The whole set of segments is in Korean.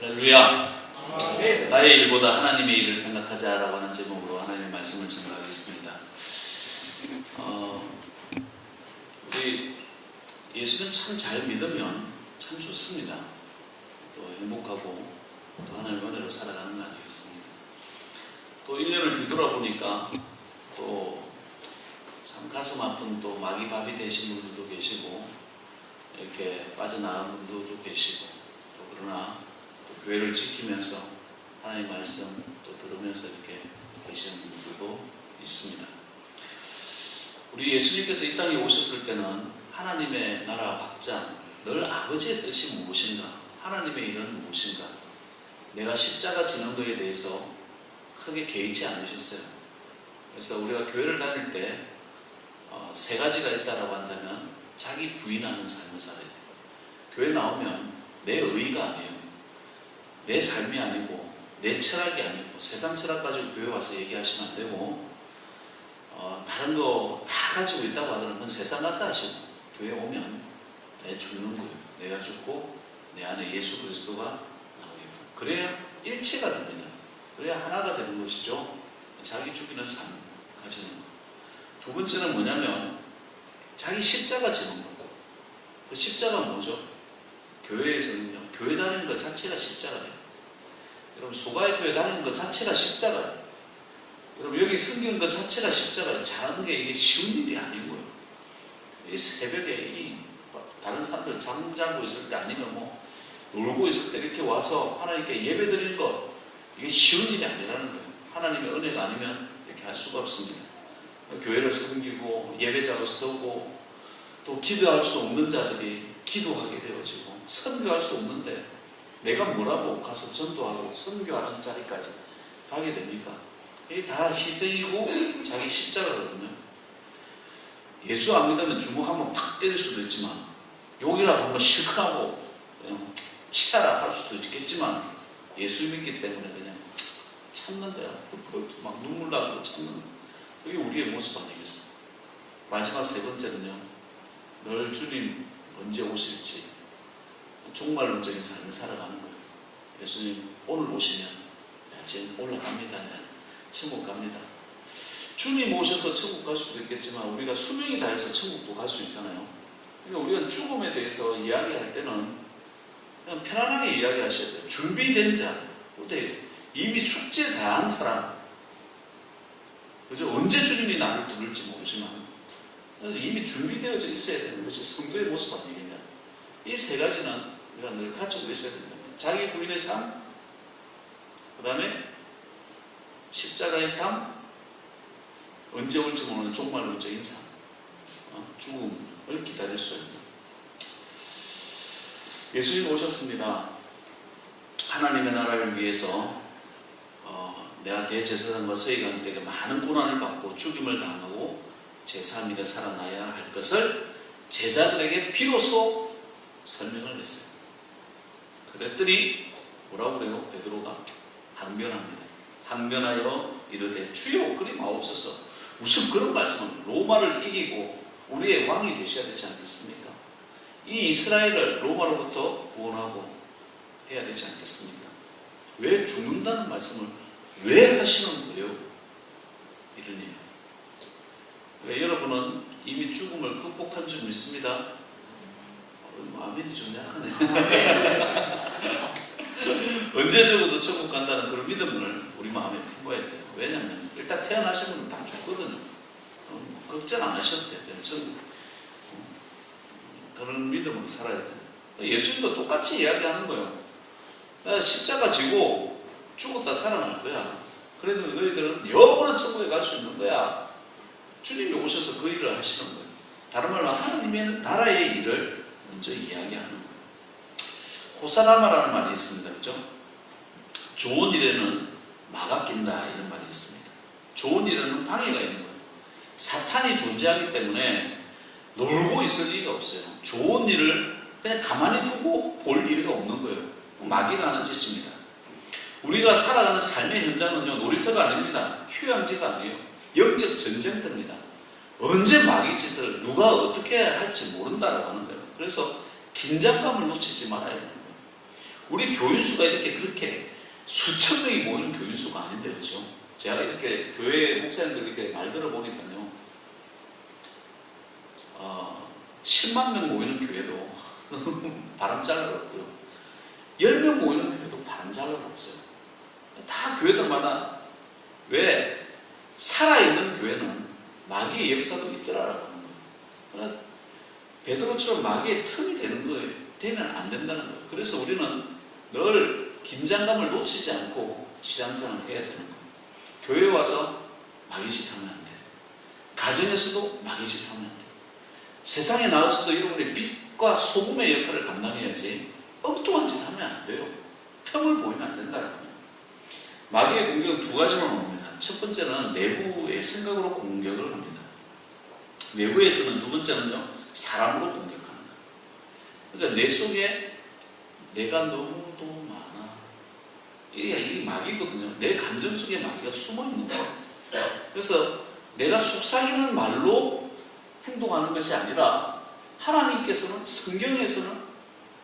할렐루야. 나의 일보다 하나님의 일을 생각하자라고 하는 제목으로 하나님의 말씀을 전하겠습니다. 어, 우리 예수는 참 잘 믿으면 참 좋습니다. 또 행복하고 또 하나님의 은혜로 살아가는 거 아니겠습니까? 또 1년을 뒤돌아보니까 또 참 가슴 아픈 또 마귀밥이 되신 분들도 계시고 이렇게 빠져나간 분들도 계시고 또 그러나 또 교회를 지키면서 하나님 말씀 또 들으면서 이렇게 계시는 분들도 있습니다. 우리 예수님께서 이 땅에 오셨을 때는 하나님의 나라 확장, 늘 아버지의 뜻이 무엇인가, 하나님의 일은 무엇인가, 내가 십자가 지는 것에 대해서 크게 개의치 않으셨어요. 그래서 우리가 교회를 다닐 때세 가지가 있다라고 한다면 자기 부인하는 삶을 살아야 돼요. 교회 나오면 내 의가 아니에요. 내 삶이 아니고 내 철학이 아니고 세상 철학 가지고 교회 와서 얘기하시면 안 되고 어, 다른 거 다 가지고 있다고 하더라도 그건 세상 가서 하시고 교회 오면 내 죽는 거예요. 내가 죽고 내 안에 예수 그리스도가 나오게 그래야 일체가 됩니다. 그래야 하나가 되는 것이죠. 자기 죽이는 삶 가지는 거. 두 번째는 뭐냐면 자기 십자가 지는 거. 그 십자가 뭐죠? 교회에서는요. 교회 다니는 것 자체가 십자가예요. 여러분 소가의 교회 다니는 것 자체가 십자가예요. 여러분 여기 섬기는 것 자체가 십자가예요. 잘하는 게 이게 쉬운 일이 아니고요. 이 새벽에 이 다른 사람들 잠 자고 있을 때 아니면 뭐 놀고 있을 때 이렇게 와서 하나님께 예배 드리는 것 이게 쉬운 일이 아니라는 거예요. 하나님의 은혜가 아니면 이렇게 할 수가 없습니다. 교회를 섬기고 예배자로 서고 또 기도할 수 없는 자들이 기도하게 되어지고 선교할 수 없는데 내가 뭐라고 가서 전도하고 선교하는 자리까지 가게 됩니까? 이게 다 희생이고 자기 십자가거든요. 예수 안 믿으면 주먹 한번 팍 때릴 수도 있지만 욕이라도 한번 실컷 하고 그냥 치아라 할 수도 있겠지만 예수 믿기 때문에 그냥 참는데요. 막 눈물 나도 참는 그게 우리의 모습 아니겠어? 마지막 세 번째는요. 늘 주님 언제 오실지 종말론적인 삶을 살아가는 거예요. 예수님 오늘 오시면 야, 지금 올라갑니다. 야, 천국 갑니다. 주님 오셔서 천국 갈 수도 있겠지만 우리가 수명이 다해서 천국도 갈 수 있잖아요. 그러니까 우리가 죽음에 대해서 이야기할 때는 그냥 편안하게 이야기하셔야 돼요. 준비된 자, 이미 숙제 다 한 사람, 그죠? 언제 주님이 나를 부를지 모르지만 이미 준비되어져 있어야 되는 것이 성도의 모습 아니겠냐? 이 세 가지는 우리가 늘 가지고 있어야 된다. 자기 부인의 삶, 그 다음에 십자가의 삶, 언제 올지 모르는 종말론적인 삶, 어, 죽음을 기다릴 수 있는. 예수님 오셨습니다. 하나님의 나라를 위해서 어, 내가 대제사장과 서기관 때에 많은 고난을 받고 죽임을 당하고 제3일에 살아나야 할 것을 제자들에게 비로소 설명을 했어요. 그랬더니 뭐라고 그래요? 베드로가 항변합니다. 항변하여 이르되 주여 그리 마옵소서 무슨 그런 말씀은 로마를 이기고 우리의 왕이 되셔야 되지 않겠습니까? 이 이스라엘을 로마로부터 구원하고 해야 되지 않겠습니까? 왜 죽는다는 말씀을 왜 하시는 거예요? 이러니 왜 여러분은 이미 죽음을 극복한 줄 믿습니다. 어, 아멘이 좀 약하네. 언제 적어도 천국 간다는 그런 믿음을 우리 마음에 품어야 돼요. 왜냐하면 일단 태어나신 분은 다 죽거든요. 어, 걱정 안 하셔도 돼요. 천국. 어, 그런 믿음으로 살아야 돼요. 예수님도 똑같이 이야기하는 거예요. 십자가 지고 죽었다 살아날 거야. 그래도 너희들은 영원한 천국에 갈 수 있는 거야. 주님이 오셔서 그 일을 하시는 거예요. 다른 말로 하나님의 나라의 일을 먼저 이야기하는 거예요. 호사나마라는 말이 있습니다. 그죠? 좋은 일에는 마가 낀다 이런 말이 있습니다. 좋은 일에는 방해가 있는 거예요. 사탄이 존재하기 때문에 놀고 있을 일이 없어요. 좋은 일을 그냥 가만히 두고 볼 일이 없는 거예요. 마귀가 하는 짓입니다. 우리가 살아가는 삶의 현장은요, 놀이터가 아닙니다. 휴양지가 아니에요. 영적 전쟁터입니다. 언제 마귀 짓을 누가 어떻게 할지 모른다라고 하는 거예요. 그래서 긴장감을 놓치지 말아야 되는 거예요. 우리 교인수가 이렇게 그렇게 수천 명이 모이는 교인 수가 아닌데 그죠? 제가 이렇게 교회 목사님들 이렇게 말 들어보니까요. 어, 10만 명 모이는 교회도 바람 잘 없고요. 10명 모이는 교회도 바람 잘 없어요. 다 교회들마다 왜 살아있는 교회는 마귀의 역사도 있더라라고 하는 거예요. 베드로처럼 마귀의 틈이 되는 거예요. 되면 안 된다는 거예요. 그래서 우리는 늘 긴장감을 놓치지 않고 신앙생활을 해야 되는 거예요. 교회 와서 마귀짓 하면 안 돼요. 가정에서도 마귀짓 하면 안 돼요. 세상에 나와서도 여러분이 빛과 소금의 역할을 감당해야지 엉뚱한 짓 하면 안 돼요. 틈을 보이면 안 된다는 거예요. 마귀의 공격은 두 가지만 옵니다. 첫 번째는 내부의 생각으로 공격을 합니다. 외부에서는 두 번째는요, 사람으로 공격합니다. 그러니까 내 속에 내가 너무도. 이게, 이게 마귀거든요. 내 감정 속에 마귀가 숨어 있는 거예요. 그래서 내가 속삭이는 말로 행동하는 것이 아니라 하나님께서는 성경에서는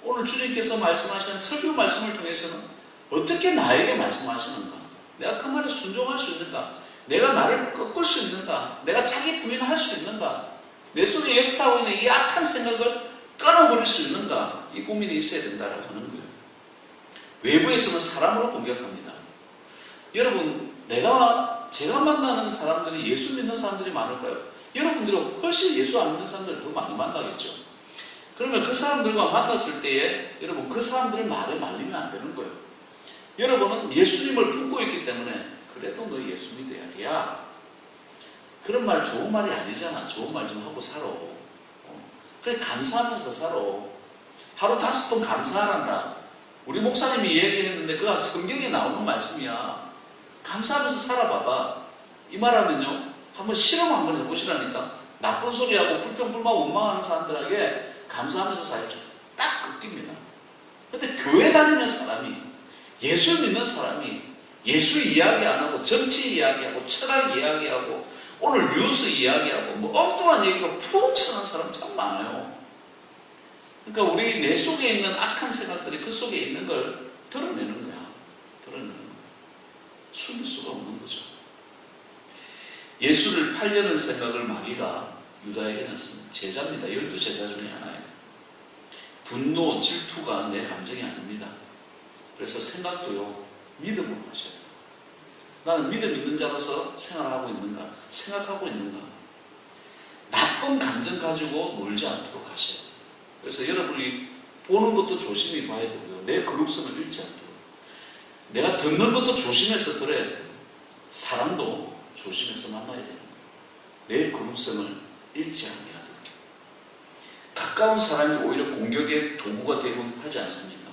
오늘 주님께서 말씀하시는 설교 말씀을 통해서는 어떻게 나에게 말씀하시는가? 내가 그 말에 순종할 수 있는가? 내가 나를 꺾을 수 있는가? 내가 자기 부인할 수 있는가? 내 속에 역사하고 있는 이 악한 생각을 끊어버릴 수 있는가? 이 고민이 있어야 된다라고 하는 거예요. 외부에서는 사람으로 공격합니다. 여러분, 내가 제가 만나는 사람들이 예수 믿는 사람들이 많을까요? 여러분들은 훨씬 예수 안 믿는 사람들을 더 많이 만나겠죠. 그러면 그 사람들과 만났을 때에 여러분 그 사람들 말에 말리면 안 되는 거예요. 여러분은 예수님을 품고 있기 때문에 그래도 너 예수 믿어야 돼야. 그런 말 좋은 말이 아니잖아. 좋은 말 좀 하고 살아. 어. 그래 감사하면서 살아. 하루 다섯 번 감사한다. 우리 목사님이 얘기했는데 그가 성경에 나오는 말씀이야. 감사하면서 살아봐봐. 이 말하면요. 한번 실험 한번 해보시라니까. 나쁜 소리하고 불평불만 원망하는 사람들에게 감사하면서 살죠. 딱 꺾입니다. 근데 교회 다니는 사람이 예수 믿는 사람이 예수 이야기 안 하고 정치 이야기하고 철학 이야기하고 오늘 뉴스 이야기하고 뭐 엉뚱한 얘기로 푸웅쳐는 사람 참 많아요. 그러니까 우리 내 속에 있는 악한 생각들이 그 속에 있는 걸 드러내는 거야. 드러내는 거야. 숨을 수가 없는 거죠. 예수를 팔려는 생각을 마귀가 유다에게 났습니다. 제자입니다. 열두 제자 중에 하나예요. 분노, 질투가 내 감정이 아닙니다. 그래서 생각도요, 믿음으로 하셔야 돼요. 나는 믿음 있는 자로서 생활하고 있는가? 생각하고 있는가? 나쁜 감정 가지고 놀지 않도록 하셔야 돼요. 그래서 여러분이 보는 것도 조심히 봐야 되고요. 내 그룹성을 잃지 않도록. 내가 듣는 것도 조심해서 들어야 돼요. 사람도 조심해서 만나야 돼요. 내 그룹성을 잃지 않게 하도록. 가까운 사람이 오히려 공격의 도구가 되곤 하지 않습니까?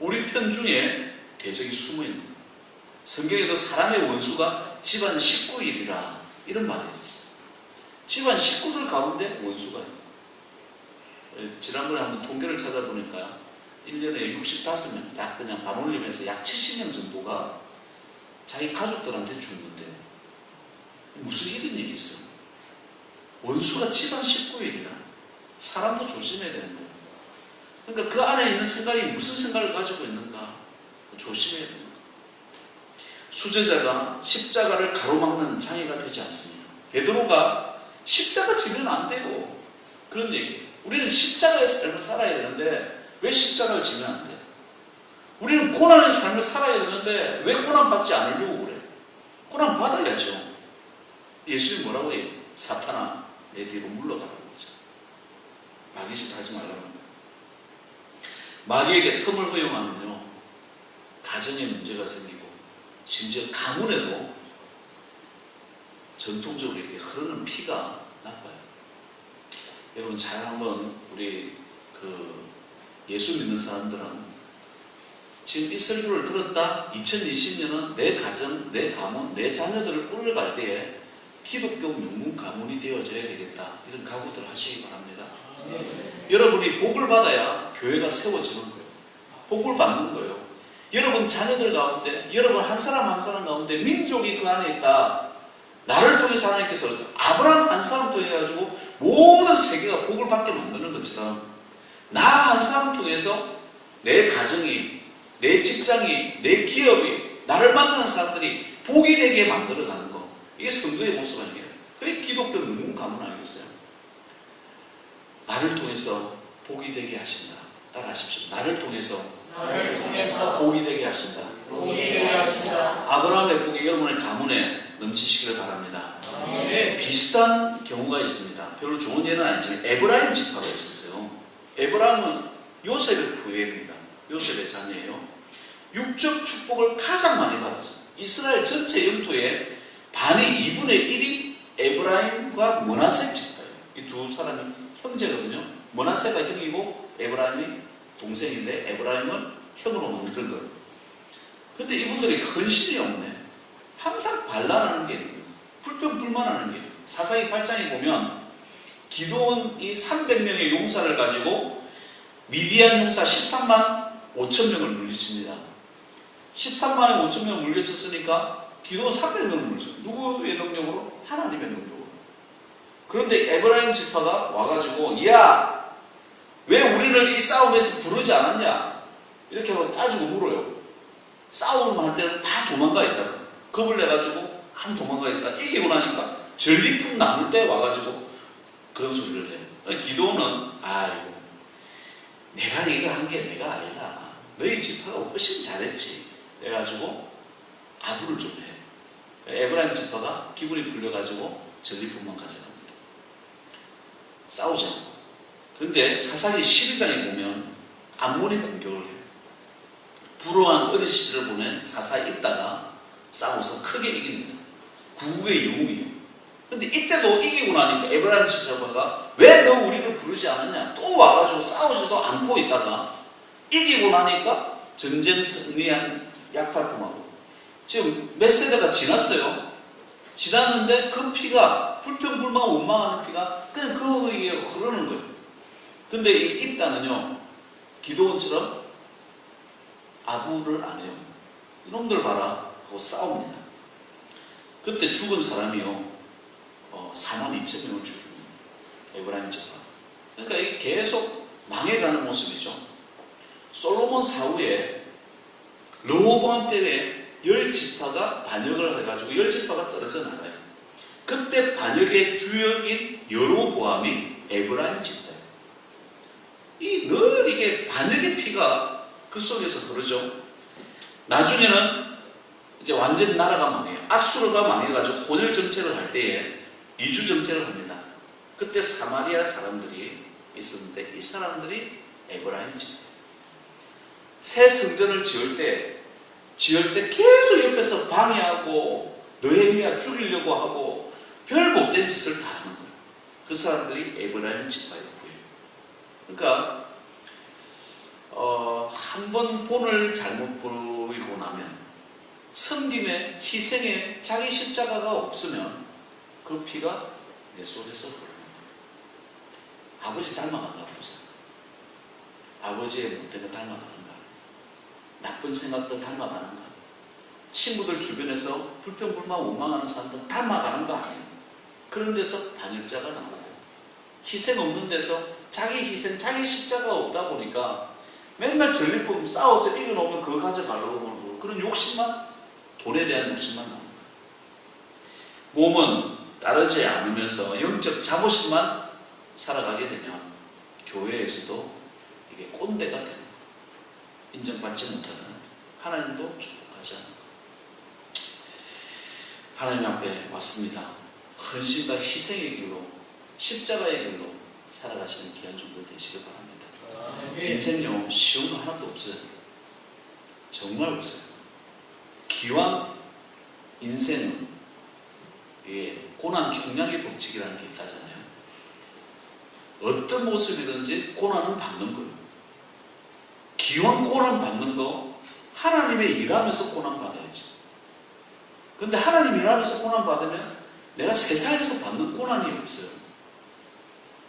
우리 편 중에 대적이 숨어 있는 거예요. 성경에도 사람의 원수가 집안 식구일이라 이런 말이 있어요. 집안 식구들 가운데 원수가 있어요. 지난번에 한번 통계를 찾아보니까 1년에 65명, 약 그냥 반올림에서 약 70명 정도가 자기 가족들한테 죽는데 무슨 이런 일이 있어? 원수가 집안 식구일이라 사람도 조심해야 되는 거예요. 그러니까 그 안에 있는 생각이 무슨 생각을 가지고 있는가 조심해야 됩니다. 수제자가 십자가를 가로막는 장애가 되지 않습니다. 베드로가 십자가 지면 안 돼요. 그런 얘기. 우리는 십자가의 삶을 살아야 되는데 왜 십자가를 지면 안 돼? 우리는 고난의 삶을 살아야 되는데 왜 고난 받지 않으려고 그래? 고난 받아야죠. 예수님 뭐라고 해요? 사탄아 내 뒤로 물러가라고 하죠. 마귀짓 하지 말라는 거예요. 마귀에게 틈을 허용하면요 가정에 문제가 생기고 심지어 가문에도 전통적으로 이렇게 흐르는 피가 나빠요. 여러분 잘 한번 우리 그 예수 믿는 사람들은 지금 이 설교를 들었다 2020년은 내 가정, 내 가문, 내 자녀들을 꾸려갈 때에 기독교 명문 가문이 되어져야 되겠다 이런 각오들 하시기 바랍니다. 여러분이 복을 받아야 교회가 세워지는 거예요. 복을 받는 거예요. 여러분 자녀들 가운데, 여러분 한 사람 한 사람 가운데 민족이 그 안에 있다. 나를 통해서 하나님께서 아브라함 한 사람 통해 가지고 모든 세계가 복을 받게 만드는 것처럼 나 한 사람 통해서 내 가정이 내 직장이, 내 기업이, 나를 만나는 사람들이 복이 되게 만들어가는 거. 이게 성도의 모습 아니에요. 그게 기독교 능군 가문 아니겠어요? 나를 통해서 복이 되게 하신다. 따라하십시오. 나를 통해서 나를 통해서 복이 되게 하신다. 복이 되게 하신다. 아브라함의 복이 여러분의 가문에 넘치시기를 바랍니다. 아멘. 비슷한 경우가 있습니다. 별로 좋은 예는 아니지만 에브라임 지파가 있었어요. 에브라임은 요셉의 후예입니다. 요셉의 자녀예요. 육적 축복을 가장 많이 받았어요. 이스라엘 전체 영토의 반의 2분의 1이 에브라임과 모나세 지파예요. 이 두 사람이 형제거든요. 모나세가 형이고 에브라임이 동생인데 에브라임은 형으로 만든 거예요. 근데 이분들이 헌신이 없네. 항상 반란하는 게. 불평불만하는 게 사사기 8장에 보면 기도원이 300명의 용사를 가지고 미디안 용사 13만 5천 명을 물리칩니다. 13만 5천 명을 물리쳤으니까 기도원 300명을 물리쳤어요. 누구의 능력으로? 하나님의 능력으로. 그런데 에브라임 지파가 와가지고 야 왜 우리를 이 싸움에서 부르지 않았냐 이렇게 하고 따지고 물어요. 싸움을 할 때는 다 도망가 있다가 겁을 내가지고 한 도망가 있다가 이기고 나니까 전리품 나눌 때 와가지고 그런 소리를 해요. 기도는 아이고 내가 이거 한 게 내가 아니다. 너희 지파가 훨씬 잘했지. 그래가지고 아부를 좀 해. 에브라임 지파가 기분이 풀려가지고 전리품만 가져갑니다. 싸우지 않고. 그런데 사사기 12장에 보면 암몬이 공격을 해요. 불우한 어린 시절을 보낸 사사에 있다가 싸워서 크게 이깁니다. 구국의 영웅이에요. 근데 이때도 이기고 나니까 에브라임 지파가 왜 너 우리를 부르지 않았냐? 또 와가지고 싸우지도 않고 있다가 이기고 나니까 전쟁 승리한 약탈품하고 지금 몇 세대가 지났어요. 지났는데 그 피가 불평불만 원망하는 피가 그냥 그 위에 흐르는 거예요. 근데 이 입단은요 기도원처럼 아부를 안 해요. 이놈들 봐라 하고 싸웁니다. 그때 죽은 사람이요 어, 4만 2천 명을 죽입니다. 에브라임 지파. 그러니까 이게 계속 망해가는 모습이죠. 솔로몬 사후에 르호보암 때에 열 지파가 반역을 해가지고 열 지파가 떨어져 나가요. 그때 반역의 주역인 여로보암이 에브라임 지파예요. 이 늘 이게 반역의 피가 그 속에서 흐르죠. 나중에는 이제 완전 나라가 망해요. 아수르가 망해가지고 혼혈 정책을 할 때에 이주 정책을 합니다. 그때 사마리아 사람들이 있었는데 이 사람들이 에브라임 지파. 새 성전을 지을 때 지을 때 계속 옆에서 방해하고 너헤미야 죽이려고 하고 별 못된 짓을 다 하는 거예요. 그 사람들이 에브라임 지파였고요. 그러니까 어, 한 번 본을 잘못 보이고 나면 섬김에 희생에 자기 십자가가 없으면 그 피가 내 속에서 흐릅니다. 아버지 닮아간다고 보세요. 아버지의 거 닮아가는가? 나쁜 생각도 닮아가는가? 친구들 주변에서 불평불만 원망하는 사람들 닮아가는 거 아니에요. 그런 데서 반역자가 나오고 희생 없는 데서 자기 희생, 자기 십자가 없다 보니까 맨날 전리품 싸워서 이겨놓으면 그거 가져가려고 하고 그런 욕심만 돈에 대한 욕심만 나옵니다. 몸은 따르지 않으면서 영적 자부심만 살아가게 되면 교회에서도 이게 꼰대가 되는 거예요. 인정받지 못하는 하나님도 축복하지 않는. 하나님 앞에 왔습니다. 헌신과 희생의 길로 십자가의 길로 살아가시는 귀한 종들 되시길 바랍니다. 아멘. 인생요 쉬운 거 하나도 없어요. 정말 없어요. 기왕 인생은 예, 고난 총량의 법칙이라는 게 있다잖아요. 어떤 모습이든지 고난은 받는 거예요. 기왕 고난 받는 거 하나님의 일하면서 고난 받아야지. 근데 하나님 일하면서 고난 받으면 내가 세상에서 받는 고난이 없어요.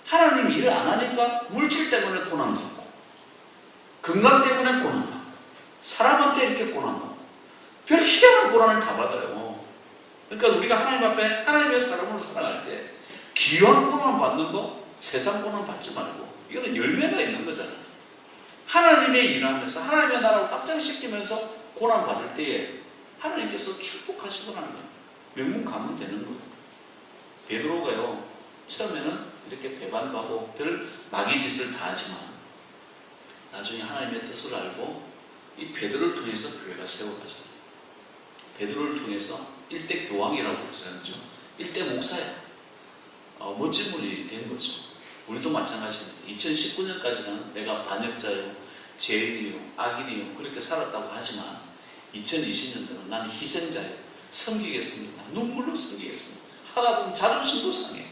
하나님 일을 안 하니까 물질 때문에 고난 받고 건강 때문에 고난 받고 사람한테 이렇게 고난 받고 별 희한한 고난을 다 받아요. 그러니까 우리가 하나님 앞에 하나님의 사람으로 살아갈 때 귀한 고난 받는 거 세상 고난 받지 말고 이거는 열매가 있는 거잖아요. 하나님의 일을 하면서 하나님의 나라를 확장시키면서 고난 받을 때에 하나님께서 축복하시더라는 거예요. 명문 가면 되는 거예요. 베드로가요 처음에는 이렇게 배반도 하고 별 마귀 짓을 다 하지만 나중에 하나님의 뜻을 알고 이 베드로를 통해서 교회가 세워가잖아요. 베드로를 통해서 일대 교황이라고 그러죠. 일대 목사야. 어, 멋진 분이 된 거죠. 우리도 마찬가지입니다. 2019년까지는 내가 반역자요, 죄인이요, 악인이요 그렇게 살았다고 하지만 2020년도는 나는 희생자요, 섬기겠습니다. 눈물로 섬기겠습니다. 하다 보면 자존심도 상해.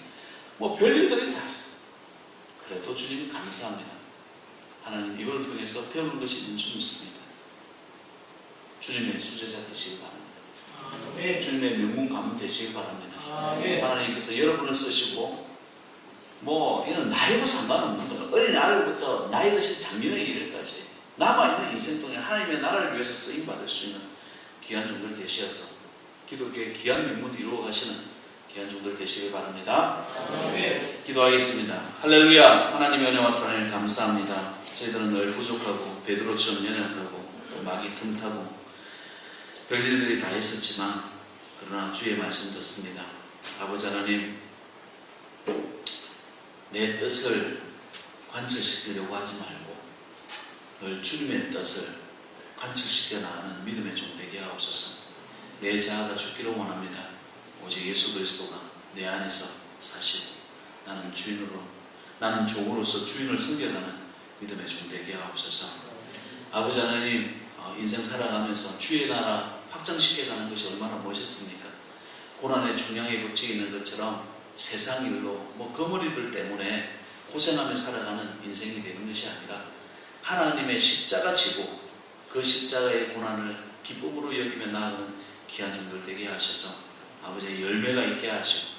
뭐 별일들이 다 있어요. 그래도 주님 감사합니다. 하나님 이걸 통해서 배우는 것이 있는 줄 믿습니다. 주님의 수제자 되시기 바랍니다. 아멘. 주님의 명문 가문 되시기 바랍니다. 아멘. 하나님께서 여러분을 쓰시고 뭐 이건 나이도 상관없는 거예요. 어린 아이부터 나이 드신 장년의 일까지 남아있는 인생 동안 하나님의 나라를 위해서 쓰임 받을 수 있는 귀한 종들 되시어서 기독교의 귀한 명문을 이루어 가시는 귀한 종들 되시길 바랍니다. 아멘. 기도하겠습니다. 할렐루야. 하나님의 은혜와 사랑을 감사합니다. 저희들은 늘 부족하고 베드로처럼 연약하고 또 마귀 틈타고 별일들이 다 있었지만 그러나 주의 말씀 듣습니다. 아버지 하나님 내 뜻을 관철시키려고 하지 말고 늘 주님의 뜻을 관철시켜 나가는 믿음의 종 되게 하옵소서. 내 자아가 죽기를 원합니다. 오직 예수 그리스도가 내 안에서 사시고 나는 주인으로 나는 종으로서 주인을 섬겨가는 믿음의 종 되게 하옵소서. 아버지 하나님 어, 인생 살아가면서 주의 나라 확장시켜가는 것이 얼마나 멋있습니까? 고난의 중량에 붙여 있는 것처럼 세상 일로 뭐 거머리들 때문에 고생하며 살아가는 인생이 되는 것이 아니라 하나님의 십자가 지고 그 십자가의 고난을 기쁨으로 여기며 나아가는 귀한 종들 되게 하셔서 아버지의 열매가 있게 하시고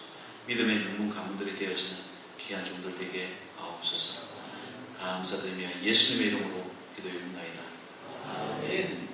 믿음의 명문 가문들이 되어지는 귀한 종들 되게 하옵소서 감사드리며 예수님의 이름으로 기도합니다. Amen.